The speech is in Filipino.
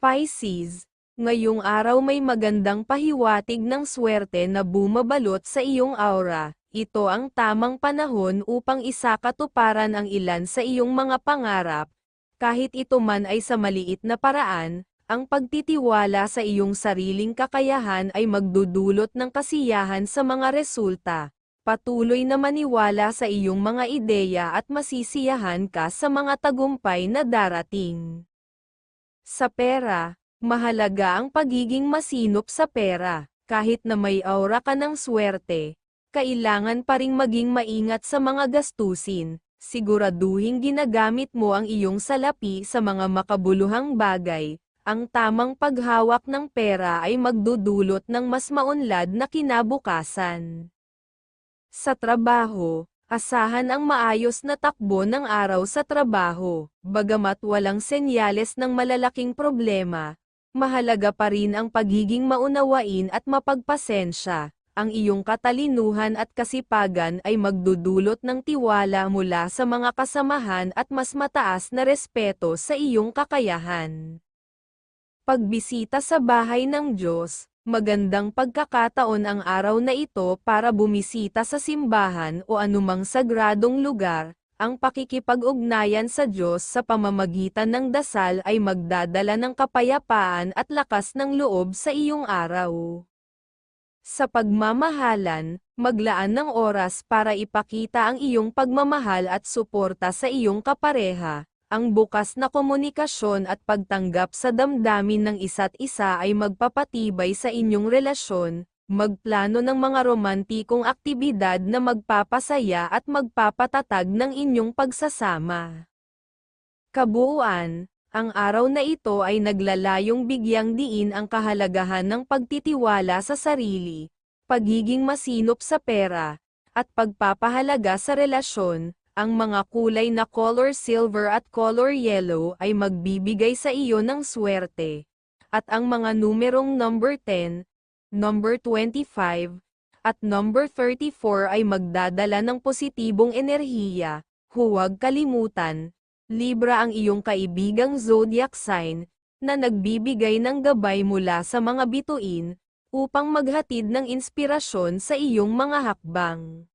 Pisces, ngayong araw may magandang pahiwatig ng swerte na bumabalot sa iyong aura. Ito ang tamang panahon upang isakatuparan ang ilan sa iyong mga pangarap. Kahit ito man ay sa maliit na paraan, ang pagtitiwala sa iyong sariling kakayahan ay magdudulot ng kasiyahan sa mga resulta. Patuloy na maniwala sa iyong mga ideya at masisiyahan ka sa mga tagumpay na darating. Sa pera, mahalaga ang pagiging masinop sa pera. Kahit na may aura ka ng swerte, kailangan pa ring maging maingat sa mga gastusin. Siguraduhin ginagamit mo ang iyong salapi sa mga makabuluhang bagay. Ang tamang paghawak ng pera ay magdudulot ng mas maunlad na kinabukasan. Sa trabaho, asahan ang maayos na takbo ng araw sa trabaho. Bagamat walang senyales ng malalaking problema, mahalaga pa rin ang pagiging maunawain at mapagpasensya. Ang iyong katalinuhan at kasipagan ay magdudulot ng tiwala mula sa mga kasamahan at mas mataas na respeto sa iyong kakayahan. Pagbisita sa bahay ng Diyos, magandang pagkakataon ang araw na ito para bumisita sa simbahan o anumang sagradong lugar. Ang pakikipag-ugnayan sa Diyos sa pamamagitan ng dasal ay magdadala ng kapayapaan at lakas ng loob sa iyong araw. Sa pagmamahalan, maglaan ng oras para ipakita ang iyong pagmamahal at suporta sa iyong kapareha. Ang bukas na komunikasyon at pagtanggap sa damdamin ng isa't isa ay magpapatibay sa inyong relasyon, magplano ng mga romantikong aktibidad na magpapasaya at magpapatatag ng inyong pagsasama. Kabuuan, ang araw na ito ay naglalayong bigyang diin ang kahalagahan ng pagtitiwala sa sarili, pagiging masinop sa pera, at pagpapahalaga sa relasyon, ang mga kulay na color silver at color yellow ay magbibigay sa iyo ng swerte. At ang mga numerong number 10, number 25, at number 34 ay magdadala ng positibong enerhiya. Huwag kalimutan, Libra ang iyong kaibigang zodiac sign, na nagbibigay ng gabay mula sa mga bituin, upang maghatid ng inspirasyon sa iyong mga hakbang.